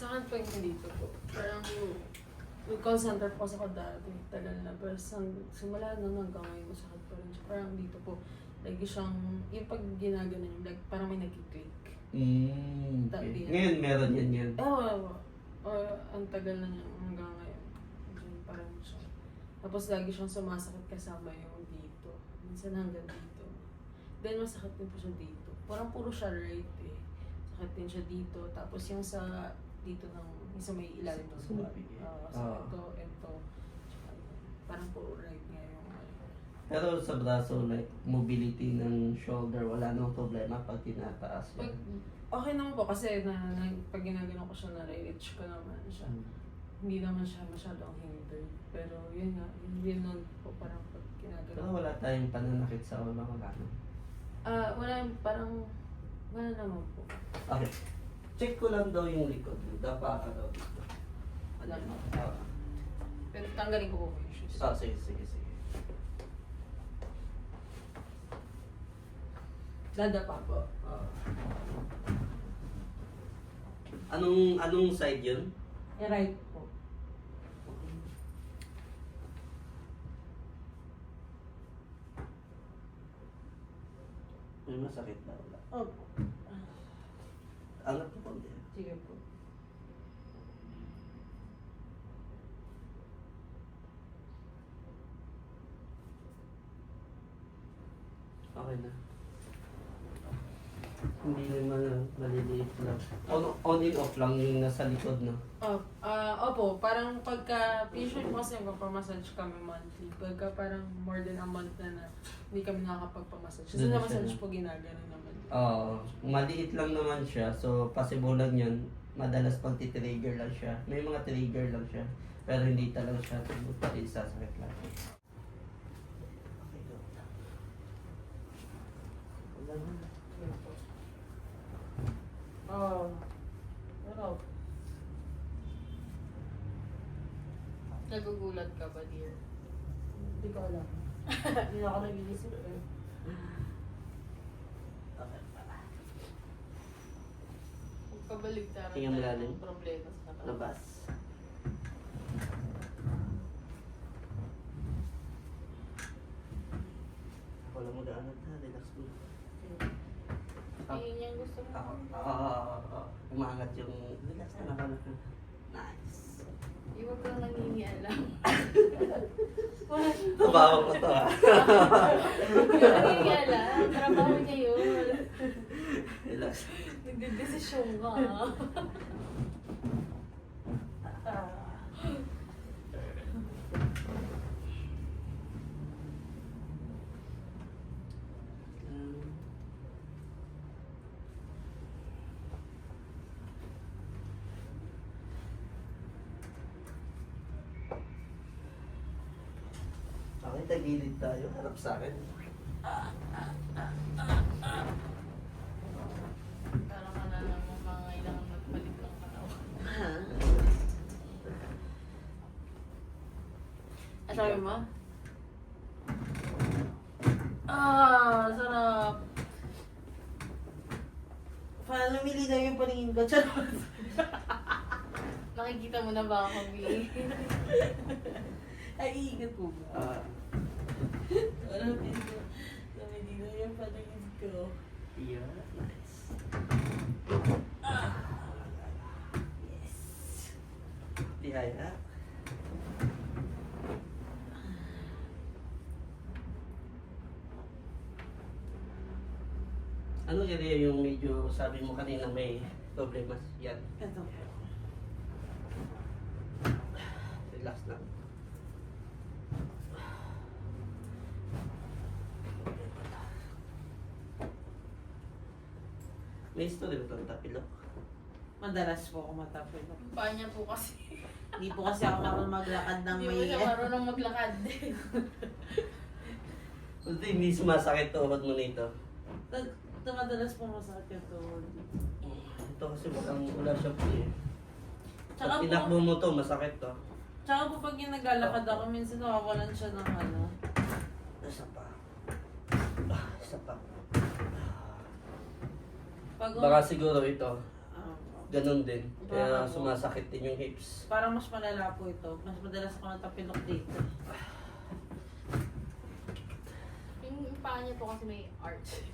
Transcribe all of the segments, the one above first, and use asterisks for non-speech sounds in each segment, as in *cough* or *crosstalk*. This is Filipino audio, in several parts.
Sa akin po yung dito po. Parang yung call center po sa dati. Tagal na. Pero sa, simula na hanggang ngayon masakit pa rin siya. Parang dito po, lagi siyang, yung pag ginagano yung like, parang may nagkiklik. Mm, Tabi yan. Ngayon meron yan yan. Eh, wala po. O, ang tagal na niya hanggang ngayon. Diyan pa rin siya. Tapos lagi siyang sumasakit kasama yung dito. Minsan hanggang dito. Then masakit din po siya dito. Parang puro siya right eh. Sakit din siya dito. Tapos yung sa dito ng yung sa may ilalim ng sulat. Oo, so Ah. ito, ito. Tsaka yun. Parang puro right nga yung. Pero sa braso, like, mobility ng shoulder, wala nang problema pag tinataas Pag, yan. okay naman po kasi na, na, pag ginagano ko siya, na-reach ko naman siya. Mm. hindi naman siya masyadong hindered. Pero yun nga, yun nun po parang pag Pero wala tayong pananakit sa ulo, wala na. Ah, wala, parang, wala naman po. Okay. Check ko lang daw yung likod. Dapa ka daw dito. Naman. Ah, Pero tanggalin ko po yung shoes. ah, sige, sige, sige. Dada pa po. Ah. Anong anong side yun? Eh, right po. May masakit ba? Wala. Opo. Angat po konti. Sige po. Okay na. Hindi naman ah, maliliit lang. On, on and off lang yung nasa likod, no? Oh, ah, opo, parang pagka, usually po kasi magpapamassage kami monthly. Pagka parang more than a month na na, hindi kami nakakapagpamassage. Kasi Doon na na massage siya, po ginagano naman. Oo. maliit lang naman siya. So, possible lang yun. Madalas pag titrigger lang siya. May mga trigger lang siya. Pero hindi talaga siya pati sasakit lang. Okay, go. Wala na. Oh. Ano? Nagugulat ka ba, dear? Hindi ko alam. *laughs* Hindi na ako nag-iisip eh. Okay. Magkabaligtaran Tingnan mo tayo lalim. ng problema sa katawan. Labas. Wala mo daanan ha. Relax mo. Yun yung gusto mo. Ako, oo. Umangat yung... Relax na naman. Nice. Iwag kang nangingialam. Trabaho *laughs* ko to ha. Kang nangingialam. Trabaho niya yun. Relax. Nagdedesisyon ka. *laughs* tagilid tayo. Harap sa akin. Parang ka na namang kailangan magpalit ng katawan. Ano sabi mo? Ah, sarap. Parang lumilinaw yung paningin ko. Charot. Nakikita mo na ba ako, B? *laughs* Ay, ingat po ba? Ah, Parang lumilinaw lumilinaw yung paningin ko. yeah, nice. Yes. Tihaya. Ano area yung medyo sabi mo kanina may problema? Yan. Ito. Relax lang. May history ba itong tapilok? Madalas po ako matapil. Paa niya po kasi. Hindi po kasi ako marunong maglakad ng Hindi may... siya marunong maglakad *laughs* din. Hindi, hindi sumasakit tuhod mo nito. Nag- Ito madalas po masakit yung tuhod. Ito kasi mukhang wala siya po eh. Tsaka Pag po, tinakbo mo to, masakit to. tsaka po pag yung naglalakad ako, minsan nakawalan siya ng ano. Isa pa. Ah, isa pa. Pag Baka siguro ito. Ah, Ganun din. Kaya Parang- sumasakit din yung hips. Parang mas malala po ito. Mas madalas ako natapilok dito. Yung paa niya po kasi may arch.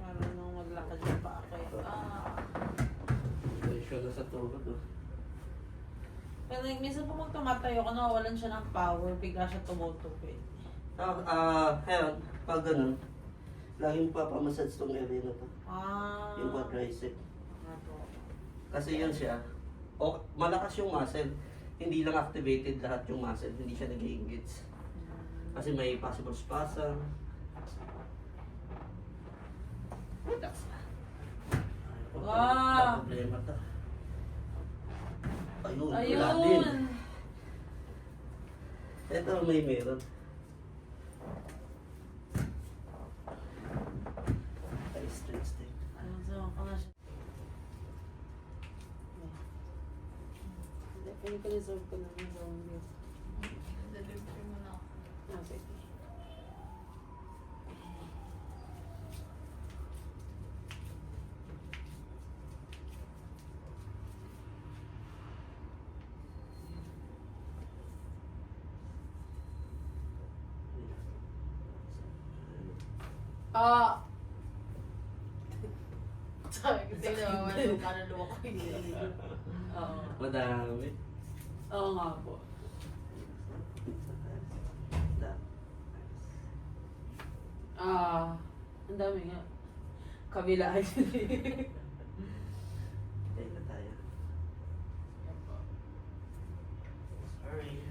Parang nung maglakad yung pa ako. eh. Ah. Tension na sa tuhod. Oh. Pero like, minsan po pag tumatayo ko, nawawalan siya ng power, bigla siya tumutupi. Ah, ah, ayun, pag ganun, laging papamassage tong area na to. Ah. Yung quadricep. Ano po? Kasi yan siya. O, malakas yung muscle. Hindi lang activated lahat yung muscle. Hindi siya nag-engage. Kasi may possible spasm. Relax. Ay, Wow! Problema to. Ayun, wala din. Ayun! Ito may meron. Ay, stretch din. Ayun, so, ako na siya. Pinipalisolve ko lang yung zombie. Delivery mo na ako. Ah, sige. Ah! Sabi ko sa'yo, *laughs* nawawala yung kaluluwa ko. Oo. Madami. Oo nga po. Ah, ang dami nga. Kabila. *laughs* Tayo na tayo. Sorry.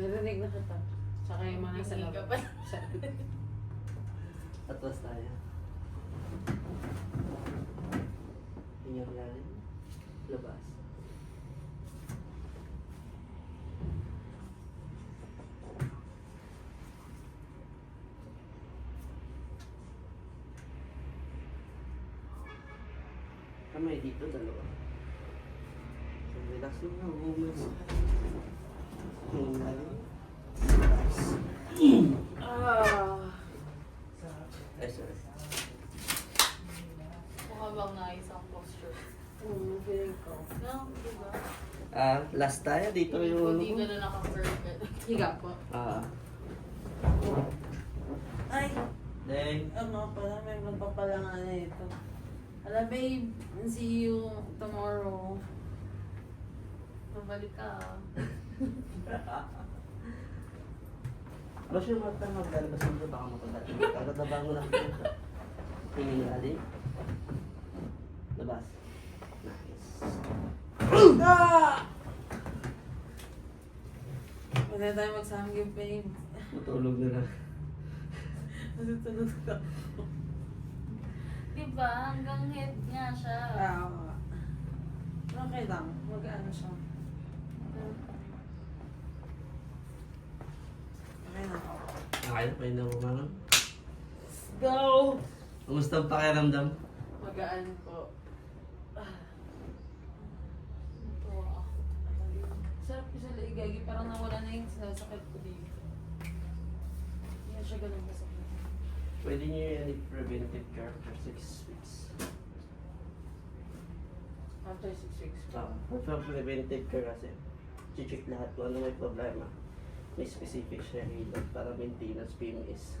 Narinig na kita. Tsaka yung mga nasa ka labas. Atlas tayo. Hingang lalim. Labas. Kamay dito, dalawa. So, relax mo na. Relax. ah. Ay, sorry. Mukha bang naayos ang posture? Um, feeling ko. No, di ba? Ah, last tayo dito Hindi ko yung... di ka na naka-perfect. *laughs* Higa po. Ah. Ay! Then, Ano pala, may magpapala nga na ito. Alam, babe, see you tomorrow. Babalik ka. ah. *laughs* Mas yung mata maglalabas mo baka mapagdali. Kagadabangan mo lang dito. Tingin lalim. Labas. Nice. Ah! Huwag na tayo magsamgyup, babe. Matulog na lang. Natutulog ka. Di ba? Hanggang head nga siya. Ah, oo. Okay lang. Mag-ano siya. Okay na. Nakaya pa yung nabumangon. Go! Kumusta ang pakiramdam? Magaan po. Ito ah. Sarap ko sa ligagi. Parang nawala na yung sinasakit ko dito. Hindi na siya ganun kasakit. Pwede nyo yan i-preventive care for 6 weeks. After six weeks. Ah, for preventive care kasi, check lahat kung ano may problema. May specific siya hilot para maintenance PMS.